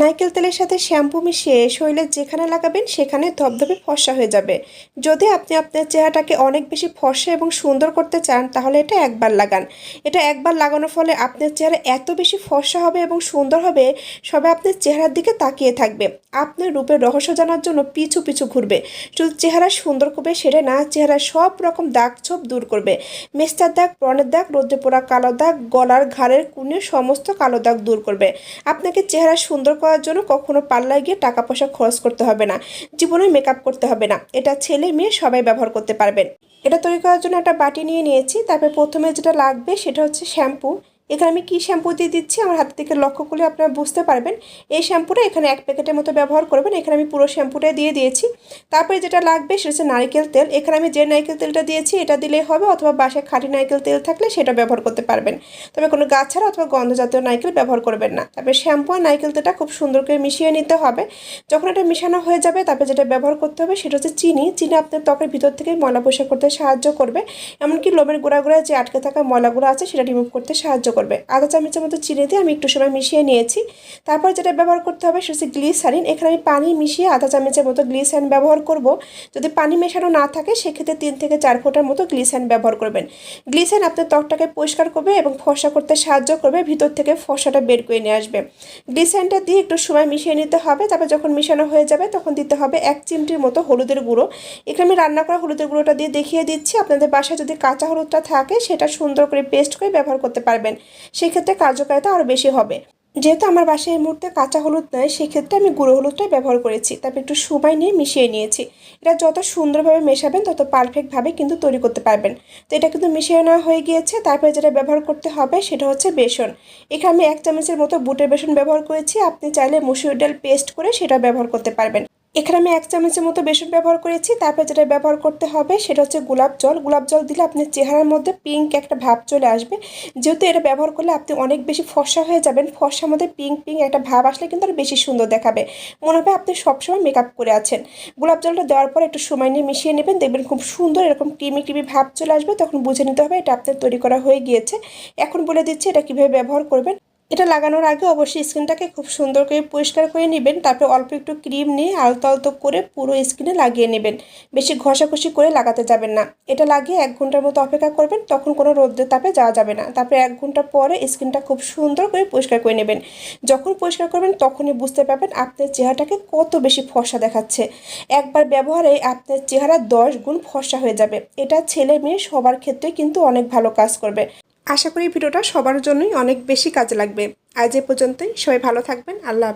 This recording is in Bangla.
নারকেল তেলের সাথে শ্যাম্পু মিশিয়ে শরীরে যেখানে লাগাবেন, সেখানে ধবধবে ফর্সা হয়ে যাবে। যদি আপনি আপনার চেহারাটাকে অনেক বেশি ফর্সা এবং সুন্দর করতে চান, তাহলে এটা একবার লাগান। এটা একবার লাগানোর ফলে আপনার চেহারা এত বেশি ফর্সা হবে এবং সুন্দর হবে সবাই আপনার চেহারার দিকে তাকিয়ে থাকবে। আপনার রূপের রহস্য জানার জন্য পিছু পিছু ঘুরবে। শুধু চেহারা সুন্দর করবে সেটা না, চেহারার সব রকম দাগ ছোপ দূর করবে। মেস্তার দাগ, ব্রণের দাগ, রোদ্রে পোড়া কালো দাগ, গলার ঘাড়ের কুনে সমস্ত কালো দাগ দূর করবে। আপনাকে চেহারা সুন্দর করার জন্য কখনো পাল্লায় গিয়ে টাকা পয়সা খরচ করতে হবে না। জীবনে মেকআপ করতে হবে না। এটা ছেলে মেয়ে সবাই ব্যবহার করতে পারবেন। এটা তৈরি করার জন্য একটা বাটি নিয়ে নিয়েছি। তারপরে প্রথমে যেটা লাগবে সেটা হচ্ছে শ্যাম্পু এখানে আমি কী শ্যাম্পু দিয়ে দিচ্ছি? আমার হাত থেকে লক্ষ্য করলে আপনারা বুঝতে পারবেন। এই শ্যাম্পুটা এখানে এক প্যাকেটের মতো ব্যবহার করবেন। এখানে আমি পুরো শ্যাম্পুটা দিয়ে দিয়েছি। তারপরে যেটা লাগবে সেটা হচ্ছে নারকেল তেল। এখানে আমি যে নারকেল তেলটা দিয়েছি, এটা দিলেই হবে অথবা বাসায় খাঁটি নারকেল তেল থাকলে সেটা ব্যবহার করতে পারবেন। তবে কোনো গাছ ছাড়া অথবা গন্ধ জাতীয় নারকেল ব্যবহার করবেন না। তারপরে শ্যাম্পু আর নারকেল তেলটা খুব সুন্দর করে মিশিয়ে নিতে হবে। যখন এটা মিশানো হয়ে যাবে, তারপরে যেটা ব্যবহার করতে হবে সেটা হচ্ছে চিনি। চিনি আপনার ত্বকের ভিতর থেকে ময়লা পরিষ্কার করতে সাহায্য করবে। এমনকি লোমের গোড়া গোড়া যে আটকে থাকা ময়লাগুলো আছে, সেটা রিমুভ করতে সাহায্য করবে। আধা চামচের মতো চিনি দিয়ে আমি একটু সময় মিশিয়ে নিয়েছি। তারপর যেটা ব্যবহার করতে হবে সেটা হচ্ছে গ্লিসারিন। এখানে আমি পানি মিশিয়ে আধা চামচের মতো গ্লিসারিন ব্যবহার করব। যদি পানি মেশানো না থাকে, সেক্ষেত্রে তিন থেকে চার ফোঁটার মতো গ্লিসারিন ব্যবহার করবেন। গ্লিসারিন আপনার ত্বকটাকে পরিষ্কার করবে এবং ফসা করতে সাহায্য করবে, ভিতর থেকে ফসাটা বের করে নিয়ে আসবে। গ্লিসারিনটা দিয়ে একটু সময় মিশিয়ে নিতে হবে। তারপর যখন মিশানো হয়ে যাবে, তখন দিতে হবে এক চিমটির মতো হলুদের গুঁড়ো। এখানে আমি রান্না করা হলুদের গুঁড়োটা দিয়ে দেখিয়ে দিচ্ছি। আপনাদের বাসায় যদি কাঁচা হলুদটা থাকে, সেটা সুন্দর করে পেস্ট করে ব্যবহার করতে পারবেন। সেক্ষেত্রে কার্যকারিতা আরও বেশি হবে। যেহেতু আমার বাসায় এই মুহূর্তে কাঁচা হলুদ নয় সেক্ষেত্রে আমি গুঁড়ো হলুদটাই ব্যবহার করেছি। তারপর একটু সময় নিয়ে মিশিয়ে নিয়েছি। এটা যত সুন্দরভাবে মেশাবেন, তত পারফেক্টভাবে কিন্তু তৈরি করতে পারবেন। তো এটা কিন্তু মিশিয়ে নেওয়া হয়ে গিয়েছে। তারপরে যেটা ব্যবহার করতে হবে, সেটা হচ্ছে বেসন। এখানে আমি এক চামচের মতো বুটের বেসন ব্যবহার করেছি। আপনি চাইলে মুসুর ডাল পেস্ট করে সেটা ব্যবহার করতে পারবেন। এখানে আমি এক চামচের মতো বেসন ব্যবহার করেছি, তারপর যেটা ব্যবহার করতে হবে সেটা হচ্ছে গোলাপ জল। গোলাপ জল দিলে আপনার চেহারার মধ্যে পিঙ্ক একটা ভাব চলে আসবে। যেহেতু এটা ব্যবহার করলে আপনি অনেক বেশি ফর্সা হয়ে যাবেন, ফর্সার মধ্যে পিঙ্ক পিঙ্ক একটা ভাব আসলে কিন্তু আরও বেশি সুন্দর দেখাবে। মনে হবে আপনি সবসময় মেকআপ করে আছেন। গোলাপ জলটা দেওয়ার পর একটু সময় নিয়ে মিশিয়ে নেবেন, দেখবেন খুব সুন্দর এরকম ক্রিমি ক্রিমি ভাব চলে আসবে, তখন বুঝে নিতে হবে এটা আপনার তৈরি করা হয়ে গিয়েছে। এখন বলে দিচ্ছি এটা কীভাবে ব্যবহার করবেন। এটা লাগানোর আগে অবশ্যই স্কিনটাকে খুব সুন্দর করে পরিষ্কার করে নেবেন, তারপর অল্প একটু ক্রিম নিয়ে আলতো আলতো করে পুরো স্কিনে লাগিয়ে নেবেন। বেশি ঘষাঘষি করে লাগাতে যাবেন না। এটা লাগিয়ে এক ঘণ্টার মতো অপেক্ষা করবেন, তখন কোনো রোদ্রের তাপে যাওয়া যাবে না। তারপরে এক ঘণ্টা পরে স্কিনটা খুব সুন্দর করে পরিষ্কার করে নেবেন। যখন পরিষ্কার করবেন, তখনই বুঝতে পারবেন আপনার চেহারাটাকে কত বেশি ফর্সা দেখাচ্ছে। একবার ব্যবহারে আপনার চেহারা দশ গুণ ফর্সা হয়ে যাবে। এটা ছেলে মেয়ে সবার ক্ষেত্রে কিন্তু অনেক ভালো কাজ করবে। আশা করি ভিডিওটা সবার জন্যই অনেক বেশি কাজে লাগবে। আজ এ পর্যন্তই। সবাই ভালো থাকবেন। আল্লাহ।